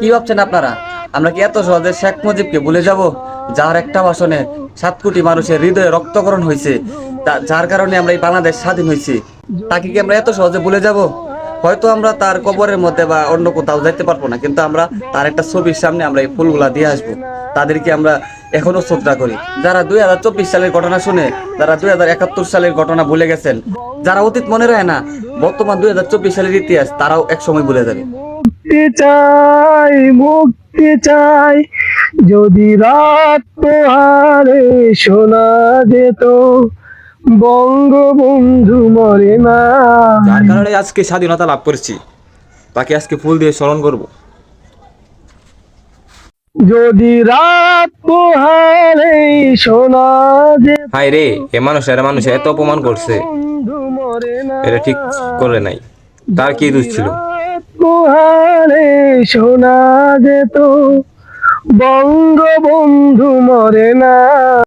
কি ভাবছেন আপনারা? আমরা কি এত সহজে শেখ মুজিবকে ভুলে যাব? যার একটা ভাষণে সাত কোটি মানুষের হৃদয়ে রক্তকরণ হয়েছে যার কারণে আমরা এই বাংলাদেশ স্বাধীন হয়েছি। তাকে কি আমরা এত সহজে ভুলে যাব? হয়তো আমরা তার কবরের মধ্যে বা অন্য কোথাও যাইতে পারব না, কিন্তু আমরা তার একটা ছবির সামনে আমরা এই ফুলগুলা দিয়ে আসব। তাদেরকে আমরা এখনও শ্রদ্ধা করি। যারা দুই হাজার চব্বিশ সালের ঘটনা শুনে, যারা দুই হাজার একাত্তর সালের ঘটনা ভুলে গেছেন, যারা অতীত মনে রাখে না, বর্তমান দুই হাজার চব্বিশ সালের ইতিহাস, তারাও এক সময় ভুলে যাবে। চাই, মুক্তি চাই, যদি রাত পোহারে শোনা যেত বঙ্গবন্ধু কারণে আজকে স্বাধীনতা লাভ করেছি। তাকে আজকে ফুল দিয়ে স্মরণ করব। যদি রাত পোহারে যেত হাই রে এ মানুষ এরা মানুষ এত অপমান করছে। এটা ঠিক করে নাই। তার কি দোষ ছিল? পোহারে শোনা যেত বঙ্গবন্ধু মরে না।